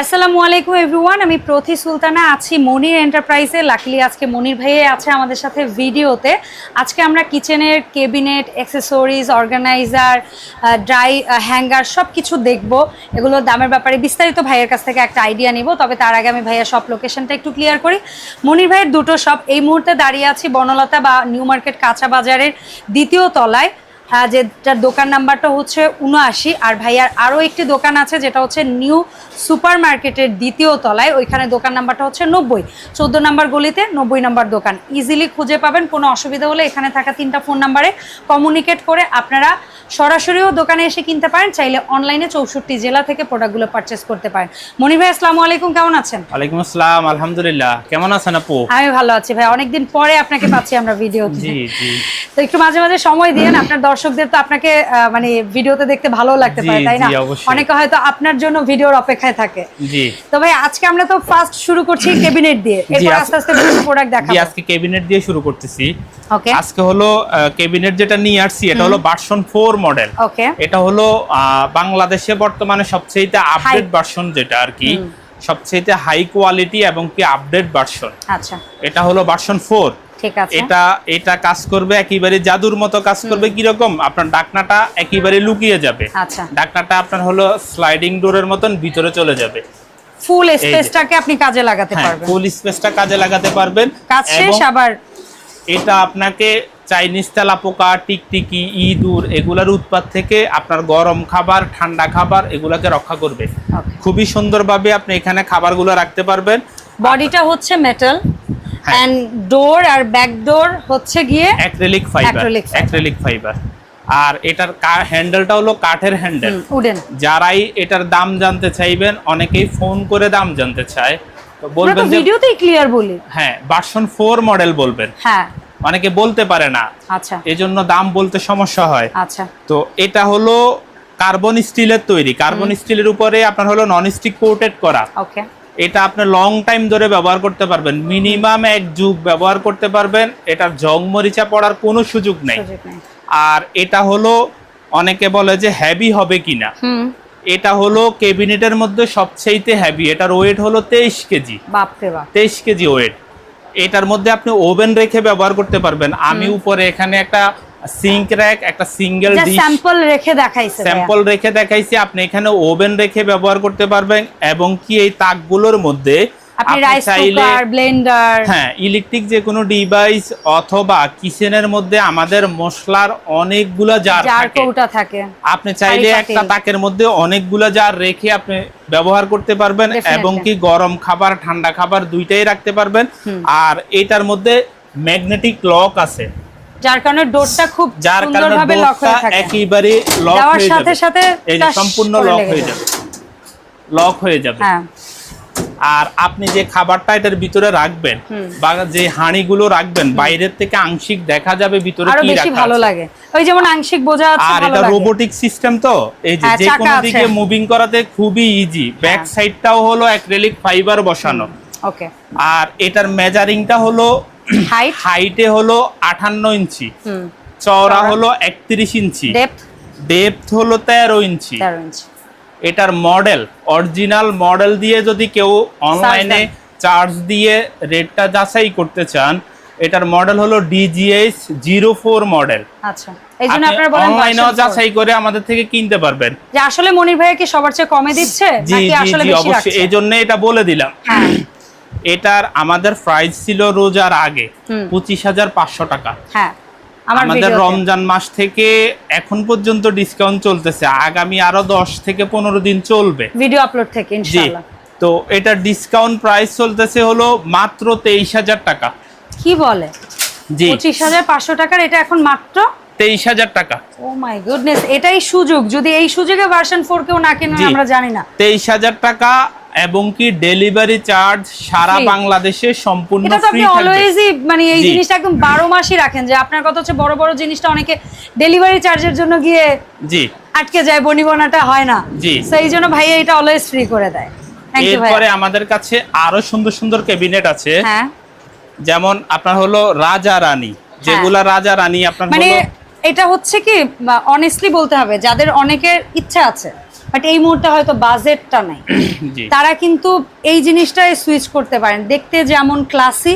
আসসালামু আলাইকুম এভরিওয়ান আমি প্রথি সুলতানা, আছি মনির এন্টারপ্রাইজে। লাকিলি আজকে মনির ভাইয়ে আছে আমাদের সাথে ভিডিওতে। আজকে আমরা কিচেনের cabinet accessories organiser dry hanger সব কিছু দেখব। এগুলো দামের ব্যাপারে বিস্তারিত ভাইয়ের কাছ থেকে একটা আইডিয়া নিব, তবে তার আগে আমি ভাইয়া সব লোকেশনটা একটু ক্লিয়ার করি। মনির ভাইয়ের দুটো শপ এই মুহূর্তে দাঁড়িয়ে আছি বনলতা বা নিউ মার্কেট কাঁচা বাজারের দ্বিতীয় তলায়। হ্যাঁ যেটার দোকান নাম্বারটা হচ্ছে উনআশি। আর ভাইয়ার আরও একটি দোকান আছে যেটা হচ্ছে নিউ সুপার মার্কেটের দ্বিতীয় তলায়। ওইখানে দোকান নাম্বারটা হচ্ছে নব্বই। চোদ্দ নাম্বার গলিতে নব্বই নাম্বার দোকান। ইজিলি খুঁজে পাবেন কোনো অসুবিধা হলে এখানে থাকা তিনটা ফোন নাম্বারে কমিউনিকেট করে আপনারা সরাসরিও দোকানে এসে কিনতে পারেন চাইলে অনলাইনে চৌষট্টি জেলা থেকে প্রোডাক্টগুলো পারচেস করতে পারেন। মনি ভাই আসসালামু আলাইকুম কেমন আছেন? ওয়ালাইকুম আসসালাম আলহামদুলিল্লাহ। কেমন আছেন আপু? আমি ভালো আছি ভাই অনেকদিন পরে আপনাকে পাচ্ছি আমরা জি তো একটু মাঝে মাঝে সময় দিন আপনার দর্শকদের তো আপনাকে মানে ভিডিওতে দেখতে ভালো লাগতে পারে তাই না? অনেকে হয়তো আপনার জন্য ভিডিওর অপেক্ষায় থাকে। জি। তো ভাই আজকে আমরা তো ফার্স্ট শুরু করছি ক্যাবিনেট দিয়ে। এরপর আস্তে আস্তে বিভিন্ন প্রোডাক্ট জি দেখাবো আজকে ক্যাবিনেট দিয়ে শুরু করতেছি। ওকে আজকে হলো ক্যাবিনেট যেটা নিয়ে আসছি এটা হলো ভার্সন ফোর মডেল ওকে এটা হলো বাংলাদেশে বর্তমানে সবচেয়ে আপডেট ভার্সন যেটা আর কি সবচেয়ে হাই কোয়ালিটি এবং কি আপডেট ভার্সন আচ্ছা। এটা হলো ভার্সন ফোর ঠিক আছে এটা এটা কাজ করবে একেবারে জাদুর মতো কাজ করবে কীরকম? আপনার ডাকনাটা একেবারে লুকিয়ে যাবে। আচ্ছা। ডাকনাটা আপনার হলো স্লাইডিং ডোরের মতন ভিতরে চলে যাবে। ফুল স্পেসটাকে আপনি কাজে লাগাতে হ্যাঁ পারবেন। ফুল স্পেসটা কাজে লাগাতে পারবেন। কাজ শেষ আবার এটা আপনাকে চাইনিজ তেলা পোকা টিকটিকি ইঁদুর এগুলার উৎপাত থেকে আপনার গরম খাবার ঠান্ডা খাবার এগুলাকে রক্ষা করবে। খুবই সুন্দরভাবে আপনি এখানে খাবারগুলো রাখতে পারবেন। বডিটা হচ্ছে মেটাল। এন্ড ডোর আর ব্যাক ডোর হচ্ছে গিয়ে অ্যাক্রিলিক ফাইবার অ্যাক্রিলিক ফাইবার আর এটার হ্যান্ডেলটা হলো কাঠের হ্যান্ডেল উডেন যারাই এটার দাম জানতে চাইবেন অনেকেই ফোন করে দাম জানতে চায়। তো বলবেন যে ভিডিওতেই ক্লিয়ার বলি। হ্যাঁ ভার্সন ফোর মডেল বলবেন। হ্যাঁ। অনেকে বলতে পারে না। আচ্ছা। এজন্য দাম বলতে সমস্যা হয়। আচ্ছা। তো এটা হলো কার্বন স্টিলের তৈরি। কার্বন স্টিলের উপরে আপনার হলো নন স্টিক কোটেড করা। ওকে এটা আপনি লং টাইম ধরে ব্যবহার করতে পারবেন। মিনিমাম এক যুগ ব্যবহার করতে পারবেন। এটার জং মরিচা পড়ার কোনো সুযোগ নেই। আর এটা হলো অনেকে বলে যে হ্যাভি হবে কিনা। এটা হলো কেবিনেটের মধ্যে সবচেয়ে হ্যাভি এটার ওয়েট হলো তেইশ কেজি। তেইশ কেজি ওয়েট এটার মধ্যে আপনি ওভেন রেখে ব্যবহার করতে পারবেন। আমি উপরে এখানে একটা সিঙ্ক র্যাক একটা সিঙ্গেল ডিশ। স্যাম্পল রেখে দেখাইছে স্যাম্পল রেখে দেখাইছি আপনি এখানে ওভেন রেখে ব্যবহার করতে পারবেন এবং কি এই তাকগুলোর মধ্যে আপনি রাইস কুকার ব্লেন্ডার। হ্যাঁ ইলেকট্রিক যে কোনো ডিভাইস অথবা কিচেনের মধ্যে আমাদের মশলার অনেকগুলা জার থাকে। আপনি চাইলে একটা তাকের মধ্যে অনেকগুলা জার রেখে আপনি ব্যবহার করতে পারবেন এবং কি গরম খাবার ঠান্ডা খাবার দুইটাই রাখতে পারবেন। আর এটার মধ্যে ম্যাগনেটিক লক আছে। যার কারণে ডোরটা খুব যার কারণে সুন্দরভাবে লক ডোরটা হয়ে একেবারে লক হয়ে সাথে যাবে। সাথে এই যে সম্পূর্ণ লক হয়ে যাবে। লক হয়ে যাবে। হ্যাঁ। আর আপনি যে খাবারটা এটার ভিতরে রাখবেন বা যে হাঁড়িগুলো রাখবেন বাইরের থেকে আংশিক দেখা যাবে ভিতরে কি রাখা ভালো লাগে। ওই যেমন আংশিক বোঝা যাচ্ছে আর এটা রোবোটিক সিস্টেম তো? এই যে হ্যাঁ, যে কোনো দিকে মুভিং করাতে খুবই ইজি ব্যাক। সাইডটাও হলো অ্যাক্রিলিক ফাইবার বসানো। ওকে। আর এটার মেজারিংটা হলো হাইট হাইটে হলো আটান্ন ইঞ্চি। চওড়া। হলো একত্রিশ ইঞ্চি। ডেপথ ডেপথ হলো তেরো ইঞ্চি। তেরো ইঞ্চ। এটার মডেল অরিজিনাল মডেল দিয়ে যদি কেউ অনলাইনে চার্জ দিয়ে রেটটা যাচাই করতে চান এটার মডেল হলো ডিজিএস জিরো ফোর মডেল আচ্ছা। এই জন্য আপনারা বলেন অনলাইনেও যাচাই করে আমাদের থেকে কিনতে পারবেন। যে আসলে মনির ভাইয়া কি সবার চেয়ে কমে দিচ্ছে? নাকি আসলে জি বেশি অবশ্যই। রাখছে? এই জন্য এটা বলে দিলাম। হ্যাঁ। এটার আমাদের প্রাইস ছিল রোজার আগে পঁচিশ হাজার পাঁচশো টাকা। হ্যাঁ আমাদের রমজান মাস থেকে এখন পর্যন্ত ডিসকাউন্ট চলতেছে। আগামী আরও দশ থেকে পনেরো দিন চলবে। ভিডিও আপলোড থেকে ইনশাআল্লাহ। তো এটা ডিসকাউন্ট প্রাইস চলতেছে হলো মাত্র তেইশ হাজার টাকা। কি বলে? জি। পঁচিশ হাজার পাঁচশো টাকার এটা এখন মাত্র? তেইশ হাজার টাকা। ও মাই গুডনেস এটাই সুযোগ। যদি এই সুযোগে ভার্সন ফোর কেউ না কেনেন আমরা জানি না। তেইশ হাজার টাকা এবং কি ডেলিভারি চার্জ সারা বাংলাদেশে সম্পূর্ণ এটা তো ফ্রি আপনি অলওয়েজই মানে এই জিনিসটা একদম বারো মাসই রাখেন যে আপনার কথা হচ্ছে বড় বড় জিনিসটা অনেকে ডেলিভারি চার্জের জন্য গিয়ে জি। আটকে যায় বনিবনাটা হয় না। জি। সেই জন্য ভাইয়া এটা অলওয়েজ ফ্রি করে দেয়। থ্যাংক ইউ ভাই এরপরে আমাদের কাছে আরও সুন্দর সুন্দর ক্যাবিনেট আছে। হ্যাঁ। যেমন আপনার হলো রাজা রানী। যেগুলা রাজা রানী আপনার মানে এটা হচ্ছে কি অনেস্টলি বলতে হবে যাদের অনেকের ইচ্ছা আছে বাট এই মুহূর্তে হয়তো বাজেটটা নাই। তারা কিন্তু এই জিনিসটাই সুইচ করতে পারেন। দেখতে যেমন ক্লাসি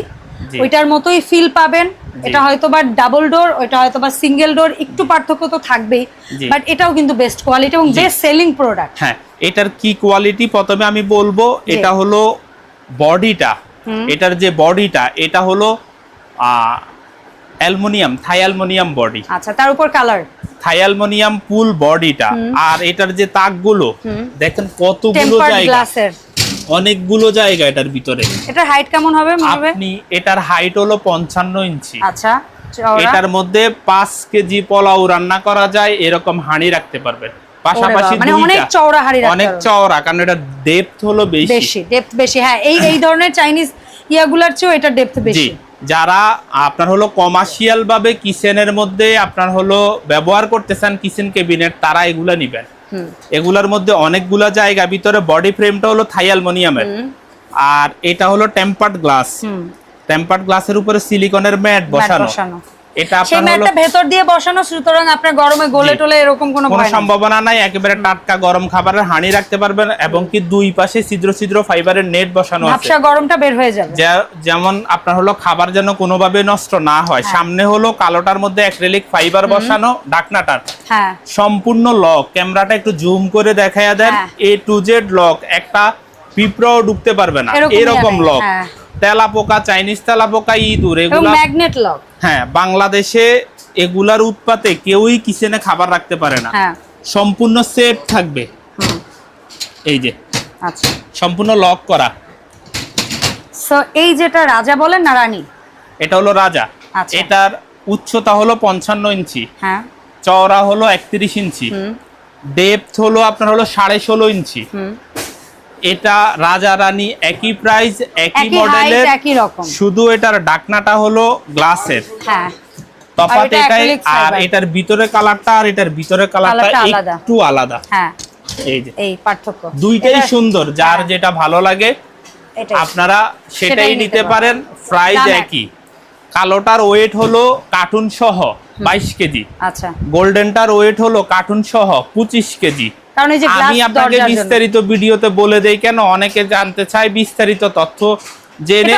ওইটার মতোই ফিল পাবেন। এটা হয়তো বা ডাবল ডোর ওইটা হয়তো বা সিঙ্গেল ডোর একটু পার্থক্য তো থাকবেই। বাট এটাও কিন্তু বেস্ট কোয়ালিটি এবং বেস্ট সেলিং প্রোডাক্ট হ্যাঁ এটার কি কোয়ালিটি প্রথমে আমি বলব এটা হলো বডিটা এটার যে বডিটা এটা হলো অ্যালুমিনিয়াম থাই অ্যালুমিনিয়াম বডি। আচ্ছা তার উপর কালার? থাই অ্যালুমিনিয়াম পুল বডিটা। আর এটার যে তাকগুলো দেখেন কতগুলো জায়গা। অনেকগুলো জায়গা এটার ভিতরে। এটার হাইট কেমন হবে আপনি এটার হাইট হলো পঞ্চান্ন ইঞ্চি। আচ্ছা এটার মধ্যে পাঁচ কেজি পোলাও রান্না করা যায় এরকম হাঁড়ি রাখতে পারবেন। পাশাপাশি মানে অনেক চওড়া হাঁড়ি অনেক চওড়া কারণ এটা ডেপথ হলো বেশি। বেশি ডেপথ বেশি। হ্যাঁ এই এই ধরনের চাইনিজ ইয়াগুলার চেয়েও এটা ডেপথ বেশি। যারা আপনার হলো কমার্শিয়াল ভাবে কিচেনের মধ্যে আপনার হলো ব্যবহার করতে চান কিচেন কেবিনেট তারা এগুলা নিবেন। এগুলার মধ্যে অনেকগুলা জায়গা ভিতরে বডি ফ্রেমটা হলো থাই অ্যালুমিনিয়ামের আর এটা হলো টেম্পার্ড গ্লাস টেম্পার্ড গ্লাসের উপরে সিলিকনের ম্যাট বসানো। এটা সেই ম্যাটটা ভেতর দিয়ে বসানো সুতরাং আপনার গরমে গলে টলে এরকম কোনো ভয় সম্ভাবনা নাই একেবারে টাটকা গরম খাবারের রাখতে পারবেন এবং কি দুই পাশে ছিদ্র ছিদ্র ফাইবারের নেট বসানো আছে। গরমটা বের হয়ে যাবে। যেমন আপনার হলো খাবার যেন কোনোভাবে নষ্ট না হয় হ্যাঁ। সামনে হলো কালোটার মধ্যে অ্যাক্রিলিক ফাইবার বসানো ঢাকনাটার হ্যাঁ। সম্পূর্ণ লক ক্যামেরাটা একটু জুম করে দেখায়া দেন। এ টু জেড লক একটা পিঁপড়াও ঢুকতে পারবে না এরকম লক। হ্যাঁ। তেলা পোকা চাইনিজ তেলা পোকা ইঁদুর এগুলা ম্যাগনেট লক। হ্যাঁ বাংলাদেশে এগুলার উৎপাতে কেউই কিচেনে খাবার রাখতে পারে না। হ্যাঁ। সম্পূর্ণ সেট থাকবে। এই যে। আচ্ছা। সম্পূর্ণ লক করা। সো এই যেটা রাজা বলেন না রানী? এটা হলো রাজা। আচ্ছা। এটার উচ্চতা হলো পঞ্চান্ন ইঞ্চি। হ্যাঁ। চওড়া হলো একত্রিশ ইঞ্চি। হুম। ডেপথ হলো আপনার হলো সাড়ে ষোলো ইঞ্চি। হুম। এটা রাজা রানী একই প্রাইস একই মডেলের একই রকম। শুধু এটার ডাকনাটা হলো গ্লাসের হ্যাঁ। তফাৎ এটা এটাই আর। এটার ভিতরে কালারটা আর এটার ভিতরে কালারটা একটু আলাদা। হ্যাঁ। এই যে। এই পার্থক্য। দুইটাই সুন্দর যার হ্যাঁ, যেটা ভালো লাগে আপনারা সেটাই নিতে পারেন। পারেন প্রাইস একই। কালোটার ওয়েট হলো কার্টুন সহ বাইশ কেজি। আচ্ছা। গোল্ডেনটার ওয়েট হলো কার্টুন সহ পঁচিশ কেজি। কারণ এই যে আমি আপনাকে বিস্তারিত ভিডিওতে বলে দেই কেন? অনেকে জানতে চায় বিস্তারিত তথ্য জেনে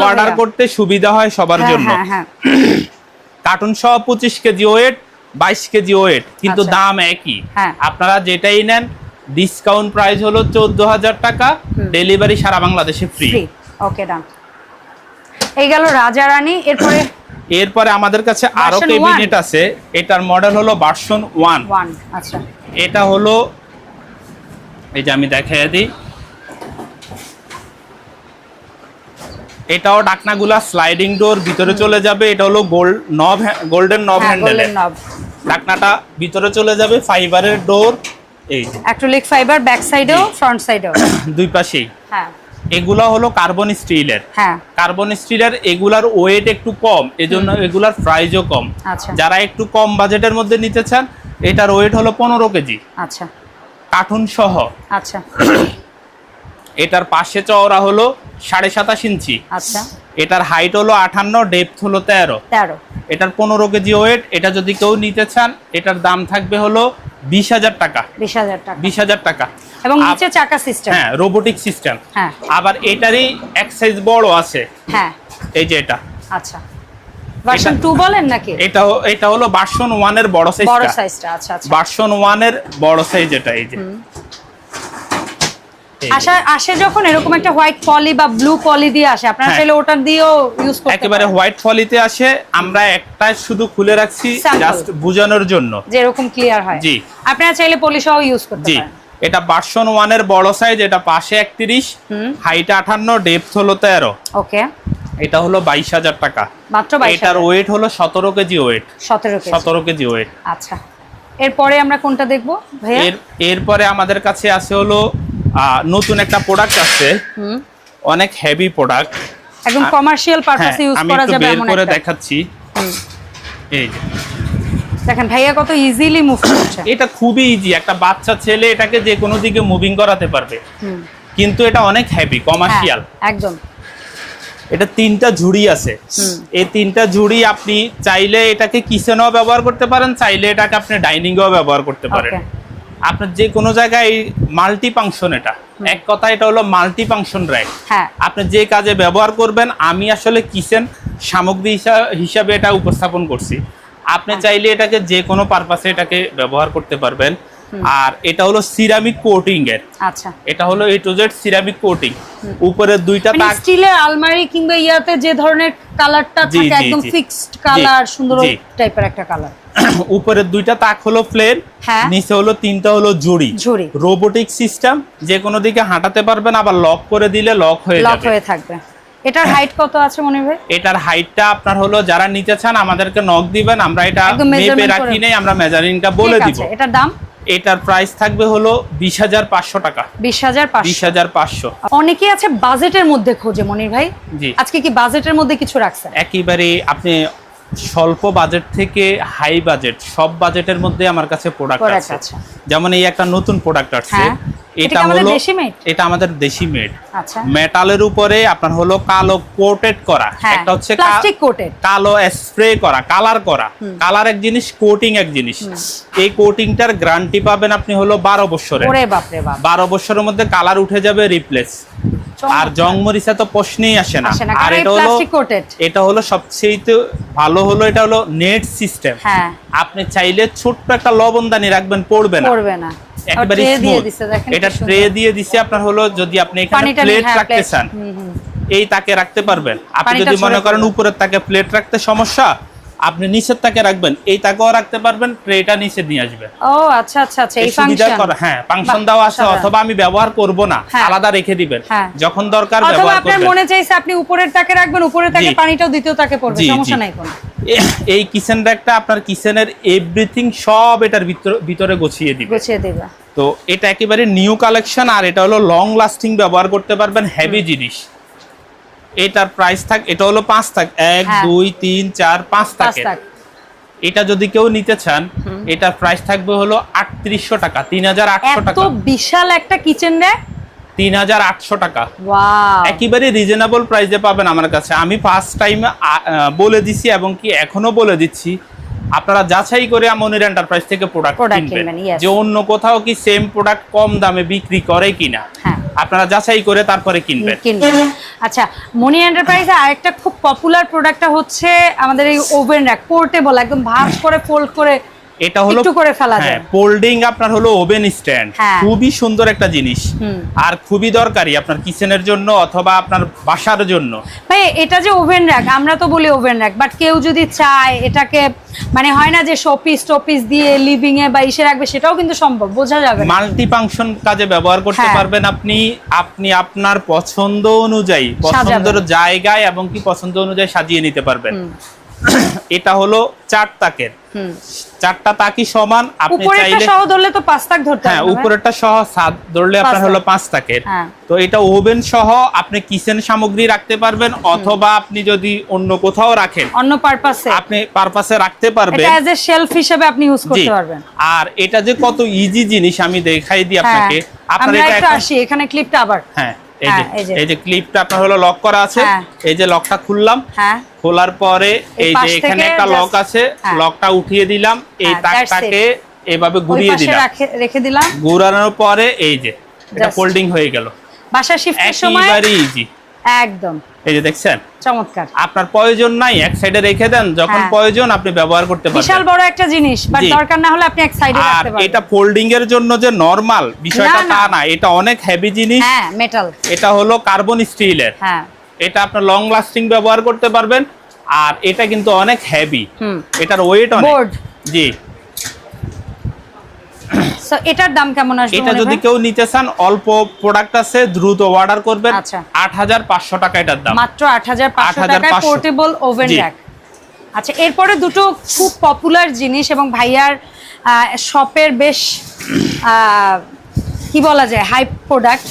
অর্ডার করতে সুবিধা হয় সবার হ্যাঁ জন্য। হ্যাঁ হ্যাঁ। কার্টুন সহ পঁচিশ কেজি ওয়েট বাইশ কেজি ওয়েট কিন্তু আচ্ছা। দাম একই। আপনারা যেটাই নেন ডিসকাউন্ট প্রাইস হলো চোদ্দ হাজার টাকা ডেলিভারি সারা বাংলাদেশে ফ্রি ওকে ডান এই গেল রাজা রানী এরপরে এরপরে আমাদের কাছে আরও ক্যাবিনেট আছে এটার মডেল হলো ভার্সন ওয়ান ওয়ান আচ্ছা। এটা হলো এই যে আমি দেখাই দিই। এটাও ডাকনাগুলা স্লাইডিং ডোর ভিতরে চলে যাবে এটা হলো গোল্ড নব গোল্ডেন নব হ্যাঁ হ্যান্ডেলের ডাকনাটা ভিতরে চলে যাবে ফাইবারের ডোর এই। অ্যাক্রিলিক ফাইবার ব্যাক সাইডেও ফ্রন্ট সাইডেও দুই পাশেই। হ্যাঁ। এগুলা হলো কার্বন স্টিলের হ্যাঁ। কার্বন স্টিলের এগুলার ওয়েট একটু কম এজন্য এগুলার প্রাইসও কম। আচ্ছা। যারা একটু কম বাজেটের মধ্যে নিতে চান এটার ওয়েট হলো পনেরো কেজি। আচ্ছা। কার্টুন সহ। আচ্ছা। এটার পাশে চওড়া হলো সাড়ে সাতাশ ইঞ্চি। আচ্ছা। এটার হাইট হলো আঠান্ন ডেপথ হলো তেরো। তেরো। এটার পনেরো কেজি ওয়েট এটা যদি কেউ নিতে চান এটার দাম থাকবে হলো বিশ হাজার টাকা। বিশ হাজার টাকা। বিশ হাজার টাকা। এবং নিচে চাকা সিস্টেম হ্যাঁ রোবোটিক সিস্টেম হ্যাঁ। আবার এটারই এক সাইজ বড় আছে। হ্যাঁ। এই যে এটা। আচ্ছা। ভার্সন এটা- টু বলেন নাকি? এটা এটা হলো ভার্সন ওয়ানের বড় বড় সাইজটা সাইজটা আচ্ছা আচ্ছা। ভার্সন ওয়ানের বড় সাইজ এটা এই যে। আসা আসে যখন এরকম একটা হোয়াইট পলি বা ব্লু পলি দিয়ে আসে আপনারা হ্যাঁ। চাইলে ওটা দিয়েও ইউজ করতে একেবারে হোয়াইট ফলিতে আসে আমরা একটা শুধু খুলে রাখছি। জাস্ট বোঝানোর জন্য। যে এরকম ক্লিয়ার হয়। জি। আপনারা চাইলে পলি সহ ইউজ করতে পারেন। এটা ভার্সন ওয়ানের বড় সাইজ এটা পাশে একত্রিশ হাইট আঠান্ন ডেপথ হলো তেরো। ওকে এটা হলো বাইশ হাজার টাকা। মাত্র এটার ওয়েট হলো সতেরো কেজি ওয়েট সতেরো কেজি। সতেরো কেজি ওয়েট আচ্ছা। এরপরে আমরা কোনটা দেখব এর এরপরে আমাদের কাছে আছে হলো নতুন একটা প্রোডাক্ট আছে। অনেক হেভি প্রোডাক্ট একদম কমার্শিয়াল পারপাসে ইউজ করা যাবে এমন করে একটা। দেখাচ্ছি। এই যে। দেখেন ভাইয়া কত ইজিলি মুভ করছে। এটা খুবই ইজি একটা বাচ্চা ছেলে এটাকে যে কোনো দিকে মুভিং করাতে পারবে। কিন্তু এটা অনেক হেভি কমার্শিয়াল হ্যাঁ, একদম। এটা তিনটা ঝুড়ি আছে। এই তিনটা ঝুড়ি আপনি চাইলে এটাকে কিচেনেও ব্যবহার করতে পারেন চাইলে এটাকে আপনি ডাইনিংয়েও ব্যবহার করতে পারেন। আপনার যে কোনো জায়গায় মাল্টি ফাংশন এটা। এক কথা এটা হলো মাল্টি ফাংশন র্যাক হ্যাঁ। আপনি যে কাজে ব্যবহার করবেন আমি আসলে কিচেন সামগ্রী হিসা- হিসাবে এটা উপস্থাপন করছি। আপনি চাইলে এটাকে যে কোনো পারপাসে এটাকে ব্যবহার করতে পারবেন। আর এটা হলো সিরামিক কোটিং এর। আচ্ছা। এটা হলো A to Z ceramic coating উপরে দুইটা মানে তাক স্টিলের আলমারি কিংবা ইয়াতে যে ধরনের কালারটা থাকে একদম ফিক্সড কালার সুন্দর টাইপের একটা কালার উপরের দুইটা তাক হলো প্লেন হ্যাঁ। নিচে হলো তিনটা হলো জুড়ি। রোবোটিক সিস্টেম যে কোনো দিকে হাঁটাতে পারবেন আবার লক করে দিলে লক হয়ে লক হয়ে থাকবে। এটার হাইট কত আছে মনে ভাই? এটার হাইটটা আপনার হলো যারা নিতে চান আমাদেরকে নক দিবেন। আমরা এটা মেপে রাখি। নেই আমরা মেজারিংটা বলে দিব। এটার দাম? এটার প্রাইস থাকবে হলো বিশ হাজার পাঁচশো টাকা। বিশ হাজার বিশ হাজার পাঁচশো। অনেকেই আছে বাজেটের মধ্যে খোঁজে মনির ভাই। জি। আজকে কি বাজেটের মধ্যে কিছু রাখছে একেবারে আপনি স্বল্প বাজেট থেকে হাই বাজেট সব বাজেটের মধ্যে আমার কাছে প্রোডাক্ট আছে। যেমন এই একটা নতুন প্রোডাক্ট আসছে। হ্যাঁ। এটা হলো এটা আমাদের দেশি মেড আচ্ছা। মেটালের উপরে আপনার হলো কালো কোটেড করা। হ্যাঁ একটা হচ্ছে প্লাস্টিক কোটেড কালো স্প্রে করা কালার করা। কালার এক জিনিস কোটিং এক জিনিস। এই কোটিংটার গ্যারান্টি পাবেন আপনি হলো বারো বছরের। ওরে বাপরে বাপ। বারো বছরের মধ্যে কালার উঠে যাবে রিপ্লেস আর জং মরিচা তো প্রশ্নেই আসে না। আর এটা হলো এটা হলো সবচেয়ে ভালো হলো এটা হলো নেট সিস্টেম হ্যাঁ। আপনি চাইলে ছোট্ট একটা লবণদানি রাখবেন পড়বে না। পড়বে না। একবারে দেখেন এটা ট্রে দিয়ে দিছে আপনার হলো যদি আপনি এখানে প্লেট হ্যাঁ, রাখতে চান। এই তাকে রাখতে পারবেন। আপনি যদি মনে করেন উপরের তাকে প্লেট রাখতে সমস্যা আপনি নিচের তাকে রাখবেন এই তাকেও রাখতে পারবেন ট্রেটা নিচে নিয়ে আসবেন। ও আচ্ছা আচ্ছা আচ্ছা এই ফাংশন হ্যাঁ ফাংশন দেওয়া আছে অথবা আমি ব্যবহার করব না হ্যাঁ। আলাদা রেখে দিবেন হ্যাঁ। যখন দরকার অথবা ব্যবহার আপনার মনে চাইছে আপনি উপরের তাকে রাখবেন উপরের তাকে পানিটাও দ্বিতীয় তাকে পড়বে সমস্যা নাই কোনো। এই কিচেন র্যাকটা আপনার কিচেনের এভরিথিং সব এটার ভিতর- ভিতরে গুছিয়ে দিবে। গুছিয়ে দেবে। তো এটা একেবারে নিউ কালেকশন আর এটা হলো লং লাস্টিং ব্যবহার করতে পারবেন হেভি জিনিস। এটার প্রাইস থাক এটা হলো পাঁচ থাক এক হ্যাঁ। দুই তিন চার পাঁচ থাক। এটা যদি কেউ নিতে চান এটার প্রাইস থাকবে হলো আটত্রিশশো টাকা তিন হাজার আটশো টাকা। বিশাল একটা কিচেন র্যাক তিন হাজার আটশো টাকা। একেবারে রিজনেবল প্রাইসে পাবেন আমার কাছে। আমি ফার্স্ট টাইম বলে দিছি এবং কি এখনও বলে দিচ্ছি। আপনারা যাচাই করে মনির এন্টারপ্রাইজ থেকে প্রোডাক্ট কিনবেন। যে অন্য কোথাও কি সেম প্রোডাক্ট কম দামে বিক্রি করে কিনা। হ্যাঁ। আপনারা যাচাই করে তারপরে কিনবেন। কিনবে আচ্ছা মনি এন্টারপ্রাইজে আরেকটা খুব পপুলার প্রোডাক্টটা হচ্ছে আমাদের এই ওভেন র্যাক পোর্টেবল একদম ভাঁজ করে ফোল্ড করে এটা হলো করে ফেলা হ্যাঁ যায়। পোল্ডিং আপনার হলো ওভেন স্ট্যান্ড। খুবই সুন্দর একটা জিনিস। আর খুবই দরকারি আপনার কিচেনের জন্য অথবা আপনার বাসার জন্য। ভাই এটা যে ওভেন র্যাক আমরা তো বলি ওভেন র্যাক বাট কেউ যদি চায় এটাকে মানে হয় না যে শোপিস টপিস দিয়ে লিভিং এ বা ইসে রাখবে সেটাও কিন্তু সম্ভব বোঝা যাবে মাল্টি ফাংশন কাজে ব্যবহার করতে হ্যাঁ। পারবেন আপনি আপনি আপনার পছন্দ অনুযায়ী পছন্দের জায়গায় এবং কি পছন্দ অনুযায়ী সাজিয়ে নিতে পারবেন। এটা হলো চার তাকের। চারটা তাকি সমান আপনি চাইলে সহ ধরলে তো পাঁচ তাক ধরতে হ্যাঁ উপরেরটা সহ সাত ধরলে আপনার হলো পাঁচ তাকের। হ্যাঁ। তো এটা ওভেন সহ আপনি কিচেন সামগ্রী রাখতে পারবেন অথবা আপনি যদি অন্য কোথাও রাখেন অন্য পারপাসে। আপনি পারপাসে রাখতে পারবেন। এটা অ্যাজ এ শেলফ হিসেবে আপনি ইউজ করতে পারবেন। আর এটা যে কত ইজি জিনিস আমি দেখাই দিই হ্যাঁ। আপনাকে। আপনার এটা আসি এখানে ক্লিপটা আবার। হ্যাঁ। এই যে হ্যাঁ, ক্লিপটা আপনার হলো লক করা আছে। হ্যাঁ। এই যে লকটা খুললাম। হ্যাঁ। খোলার পরে এই যে এখানে একটা লক আছে। হ্যাঁ। লকটা উঠিয়ে দিলাম। এই হ্যাঁ, তাকটাকে এভাবে ঘুরিয়ে দিলাম। রেখে দিলাম। ঘুরানোর পরে এই যে এটা ফোল্ডিং হয়ে গেল। বাসা শিফটের সময় ইজি একদম। এই যে দেখছেন? চমৎকার। আপনার প্রয়োজন নাই এক সাইডে রেখে দেন যখন হ্যাঁ। প্রয়োজন আপনি ব্যবহার করতে বিশাল বড় একটা জিনিস বাট দরকার না হলে আপনি এক সাইডে আর রাখতে পারবেন। এটা ফোল্ডিং এর জন্য যে নরমাল বিষয়টা। তা না এটা অনেক হেভি জিনিস। হ্যাঁ মেটাল এটা হলো কার্বন স্টিলের হ্যাঁ। এটা আপনার লং লাস্টিং ব্যবহার করতে পারবেন আর এটা কিন্তু অনেক হেভি হুম। এটার ওয়েট অনেক। জি। সো এটার দাম কেমন আসবে এটা যদি কেউ নিতে চান অল্প প্রোডাক্ট আছে দ্রুত অর্ডার করবেন। আচ্ছা। আট হাজার পাঁচশো টাকা এটার দাম। মাত্র হাজার 8,500 টাকায় পোর্টেবল ওভেন। র্যাক আচ্ছা এরপরে দুটো খুব পপুলার জিনিস এবং ভাইয়ার শপের বেশ কি বলা যায় হাই প্রোডাক্ট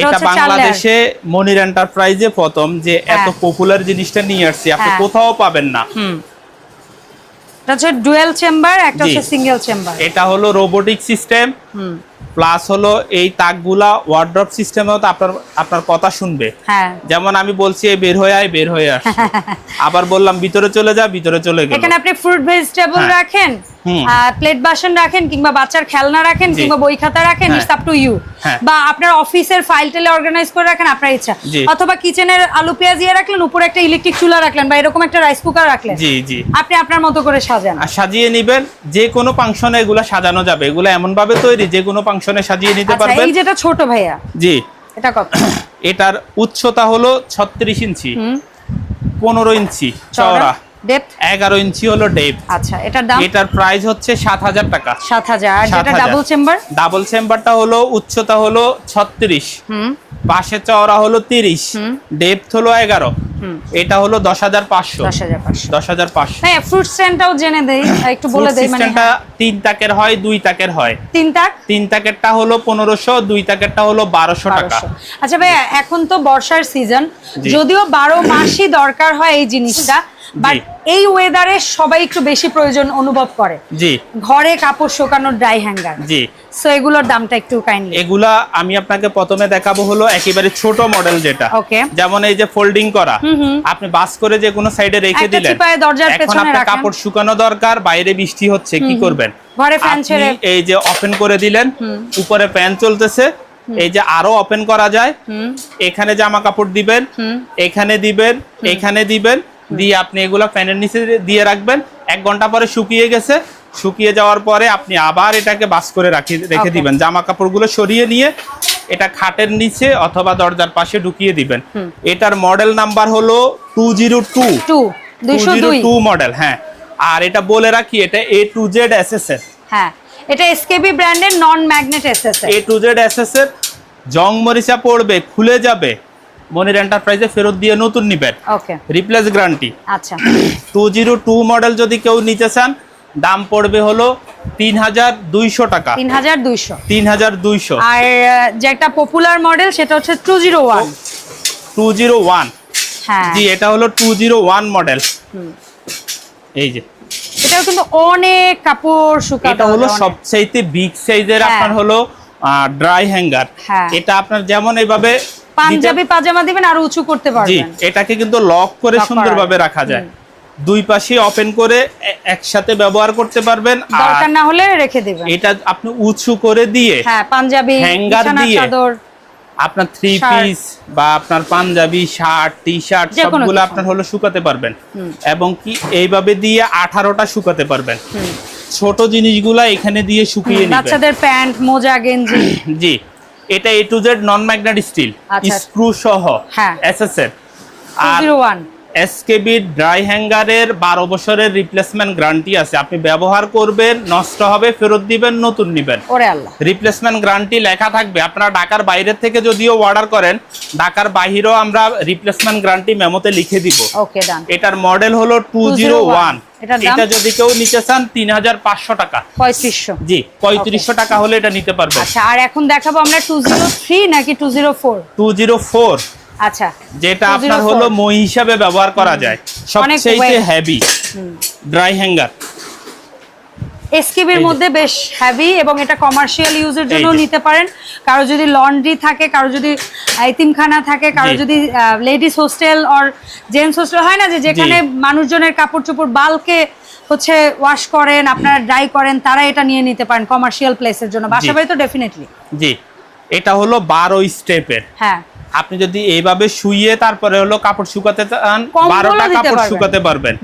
এটা বাংলাদেশে মনির এন্টারপ্রাইজে প্রথম যে এত হ্যাঁ। পপুলার জিনিসটা নিয়ে আসছি। আপনি হ্যাঁ। কোথাও পাবেন না। হুম। এটা হচ্ছে ডুয়েল চেম্বার একটা হচ্ছে সিঙ্গেল চেম্বার এটা হলো রোবোটিক সিস্টেম হুম। প্লাস হলো এই তাকগুলা ওয়ার্ড্রপ সিস্টেমেও তো আপনার আপনার কথা শুনবে। হ্যাঁ। যেমন আমি বলছি এই বের হয়ে আয় বের হয়ে আসছে। আবার বললাম ভিতরে চলে যা ভিতরে চলে গেল। এখানে আপনি ফ্রুট ভেজিটেবল হ্যাঁ। রাখেন হুম। প্লেট বাসন রাখেন কিংবা বাচ্চার খেলনা রাখেন কিংবা বই খাতা রাখেন। It's up to you. বা আপনার অফিসের ফাইল টেলে অর্গানাইজ করে রাখেন আপনার ইচ্ছা। অথবা কিচেনের আলু পেঁয়াজ দিয়ে রাখলেন উপরে একটা ইলেকট্রিক চুলা রাখলেন বা এরকম একটা রাইস কুকার রাখলেন। জি জি। আপনি আপনার মতো করে সাজান। আর সাজিয়ে নিবেন যে কোনো ফাংশনে এগুলা সাজানো যাবে। এগুলো এমন ভাবে তৈরি যে কোনো ফাংশনে সাজিয়ে নিতে আচ্ছা পারবেন। এই যেটা ছোট ভাইয়া জি। এটা কত? এটার উচ্চতা হলো ছত্রিশ ইঞ্চি হুম। পনেরো ইঞ্চি চওড়া। ডেপথ এগারো ইঞ্চি হলো ডেপ আচ্ছা এটার দাম? এটার প্রাইস হচ্ছে সাত হাজার টাকা। সাত হাজার। আর যেটা ডাবল চেম্বার ডাবল চেম্বারটা হলো উচ্চতা হলো ছত্রিশ। হুম। পাশে চওড়া হলো তিরিশ। হুম। ডেপথ হলো এগারো। হুম। এটা হলো দশ হাজার পাঁচশো। দশ হাজার পাঁচশো। দশ হাজার পাঁচশো। হ্যাঁ ফ্রুট স্ট্যান্ডটাও জেনে দেই একটু বলে দেই মানে সিস্টেমটা তিন তাকের হয় দুই তাকের হয়। তিন তাক? তিন তাকেরটা হলো পনেরোশো দুই তাকেরটা হলো বারোশো টাকা। আচ্ছা ভাই এখন তো বর্ষার সিজন যদিও বারো মাসই দরকার হয় এই জিনিসটা বাট এই ওয়েদারে সবাই একটু বেশি প্রয়োজন অনুভব করে। জি। ঘরে কাপড় শুকানোর ড্রাই হ্যাঙ্গার জি। সো এগুলোর দামটা একটু কাইন্ডলি এগুলা আমি আপনাকে প্রথমে দেখাবো হলো একেবারে ছোট মডেল যেটা। ওকে যেমন এই যে ফোল্ডিং করা। আপনি বাস করে যে কোনো সাইডে রেখে একটা দিলেন চিপায় দরজার পেছনে আপনার রাখেন। কাপড় শুকানো দরকার বাইরে বৃষ্টি হচ্ছে কি করবেন? ঘরে ফ্যান ছেড়ে এই যে ওপেন করে দিলেন উপরে ফ্যান চলতেছে এই যে আরও ওপেন করা যায় এখানে জামা কাপড় দিবেন এখানে দিবেন এখানে দিবেন দিয়ে আপনি এগুলো ফ্যানের নিচে দিয়ে রাখবেন। এক ঘণ্টা পরে শুকিয়ে গেছে। শুকিয়ে যাওয়ার পরে আপনি আবার এটাকে বাস করে রাখি রেখে দিবেন। জামা কাপড়গুলো সরিয়ে নিয়ে এটা খাটের নিচে অথবা দরজার পাশে ঢুকিয়ে দিবেন। এটার মডেল নাম্বার হলো two zero two. Two two model হ্যাঁ। আর এটা বলে রাখি এটা A to Z S S এর হ্যাঁ এটা এসকেবি ব্র্যান্ডের non magnet S S A to Z S S এর জং মরিচা পড়বে খুলে যাবে। মনির এন্টারপ্রাইজে ফেরত দিয়ে নতুন নিবেন। ওকে। রিপ্লেস গ্যারান্টি আচ্ছা। টু জিরো টু মডেল যদি কেউ নিতে চান দাম পড়বে হলো তিন হাজার দুইশো টাকা। তিন হাজার দুইশো। তিন হাজার দুইশো। আর যে একটা পপুলার মডেল সেটা হচ্ছে two zero one two zero one হ্যাঁ। জি এটা হলো টু জিরো ওয়ান মডেল। এই যে। এটাও কিন্তু অনেক কাপড় শুকাতে এটা হলো। সবচাইতে বিগ সাইজের হ্যাঁ। আপনার হলো ড্রাই হ্যাঙ্গার হ্যাঁ। এটা আপনার যেমন এইভাবে পাঞ্জাবি পাজামা দিবেন আর উঁচু করতে পারবেন। এটাকে কিন্তু লক করে সুন্দরভাবে রাখা যায়। দুই পাশে ওপেন করে একসাথে ব্যবহার করতে পারবেন। দরকার না হলে রেখে দিবেন। এটা আপনি উঁচু করে দিয়ে হ্যাঁ পাঞ্জাবি বিছানার দিয়ে আপনার থ্রি পিস বা আপনার পাঞ্জাবি শার্ট টি শার্ট সবগুলো আপনার হলো শুকাতে পারবেন। এবং কি এইভাবে দিয়ে আঠারোটা শুকাতে পারবেন। ছোট জিনিসগুলা এখানে দিয়ে শুকিয়ে বাচ্চাদের প্যান্ট মোজা গেঞ্জি। জি। এটা A to Z non magnet steel. Screw সহ হ্যাঁ। এসএসএফ এর আর এসকেবি ড্রাই হ্যাঙ্গারের বারো বছরের রিপ্লেসমেন্ট গ্যারান্টি আছে। আপনি ব্যবহার করবেন নষ্ট হবে ফেরত দিবেন নতুন নিবেন। রিপ্লেসমেন্ট গ্যারান্টি লেখা থাকবে। আপনারা ঢাকার বাইরে থেকে যদিও অর্ডার করেন ঢাকার বাহিরেও আমরা রিপ্লেসমেন্ট গ্যারান্টি মেমোতে লিখে দিব। ওকে ডান। এটার মডেল হলো টু জিরো ওয়ান। এটা যদি কেউ নিতে চান তিন হাজার পাঁচশো টাকা। পঁয়ত্রিশশো। জি পঁয়ত্রিশশো টাকা হলে এটা নিতে পারবেন। আচ্ছা আর এখন দেখাবো আমরা টু জিরো থ্রি নাকি two zero four? Two zero four. আচ্ছা যেটা আপনার হলো মই হিসাবে ব্যবহার করা যায়। সবচেয়ে হেভি ড্রাই হ্যাঙ্গার এসকেবির মধ্যে বেশ হ্যাভি এবং এটা কমার্শিয়াল ইউজের জন্য নিতে পারেন। কারও যদি লন্ড্রি থাকে কারও যদি এতিমখানা থাকে কারও যদি ladies hostel or gents hostel হয় না যে যেখানে মানুষজনের কাপড় চোপড় বালকে হচ্ছে ওয়াশ করেন আপনারা ড্রাই করেন তারা এটা নিয়ে নিতে পারেন কমার্শিয়াল প্লেসের জন্য। বাসা বাড়ি তো ডেফিনেটলি জি। এটা হলো বারো স্টেপের হ্যাঁ। আপনি যদি এইভাবে শুইয়ে তারপরে হলো কাপড় শুকাতে চান বারোটা কাপড় শুকাতে পারবেন।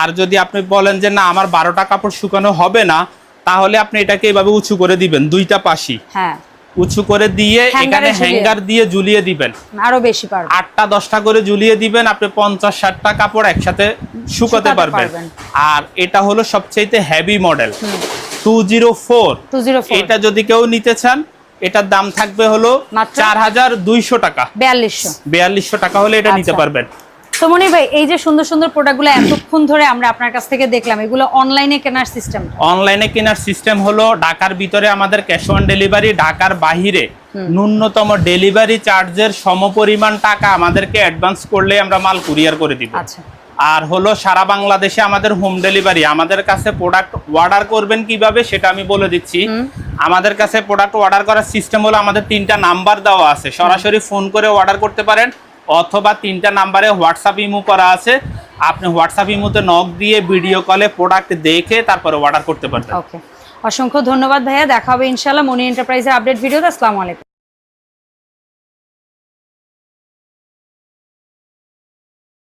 আর যদি আপনি বলেন যে না আমার বারোটা কাপড় শুকানো হবে না তাহলে আপনি এটাকে এইভাবে উঁচু করে দিবেন দুইটা পাশি। হ্যাঁ। উঁচু করে দিয়ে এখানে। হ্যাঙ্গার দিয়ে ঝুলিয়ে দিবেন। আরও বেশি পারবেন। আটটা দশটা করে ঝুলিয়ে দিবেন আপনি পঞ্চাশ ষাটটা কাপড় একসাথে শুকাতে পারবেন। আর এটা হলো সবচাইতে heavy model two zero four এটা যদি কেউ নিতে চান এটার দাম থাকবে হলো চার হাজার দুইশো টাকা। বিয়াল্লিশশো। বিয়াল্লিশশো টাকা হলে এটা নিতে আচ্ছা। পারবেন। তো মনি ভাই এই যে সুন্দর সুন্দর প্রোডাক্টগুলো এতক্ষণ ধরে আমরা আপনার কাছ থেকে দেখলাম এগুলো অনলাইনে কেনার সিস্টেম অনলাইনে কেনার সিস্টেম হলো ঢাকার ভিতরে আমাদের ক্যাশ অন ডেলিভারি ঢাকার বাহিরে ন্যূনতম ডেলিভারি চার্জের সমপরিমাণ টাকা আমাদেরকে অ্যাডভান্স করলে আমরা মাল কুরিয়ার করে দিব। আচ্ছা। আর হলো সারা বাংলাদেশে আমাদের হোম ডেলিভারি আমাদের কাছে প্রোডাক্ট অর্ডার করবেন কীভাবে সেটা আমি বলে দিচ্ছি। আমাদের কাছে প্রোডাক্ট অর্ডার করার সিস্টেম হলো আমাদের তিনটা নাম্বার দেওয়া আছে। সরাসরি ফোন করে অর্ডার করতে পারেন, অথবা তিনটা নাম্বারে হোয়াটসঅ্যাপ ইমো করা আছে। আপনি হোয়াটসঅ্যাপ ইমোতে নক দিয়ে ভিডিও কলে প্রোডাক্ট দেখে তারপরে অর্ডার করতে পারবেন। ওকে অসংখ্য ধন্যবাদ ভাইয়া। দেখা হবে ইনশাল্লাহ মনি এন্টারপ্রাইজের আপডেট ভিডিওতে আসসালামু আলাইকুম।